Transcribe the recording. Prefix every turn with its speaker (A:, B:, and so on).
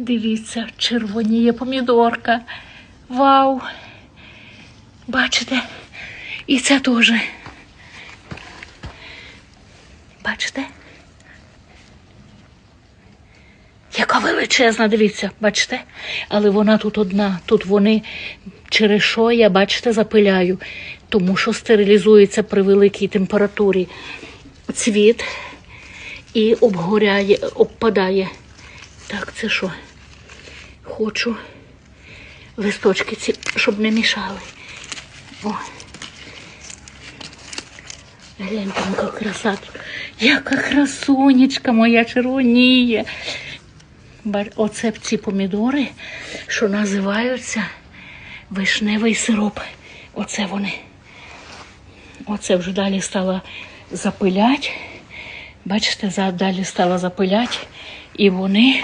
A: Дивіться, червоніє помідорка. Вау! Бачите? І це теж. Бачите? Яка величезна, дивіться, бачите? Але вона тут одна. Тут вони через що я, бачите, запиляю, тому що стерилізується при великій температурі цвіт і обгоряє, обпадає. Так, це що? Хочу листочки ці, щоб не мішали. О. Гляньте, яка краса. Яка красунечка моя червоніє. Оце ці помідори, що називаються вишневий сироп. Оце вони. Оце вже далі стала запилять. Бачите, далі стала запилять. І вони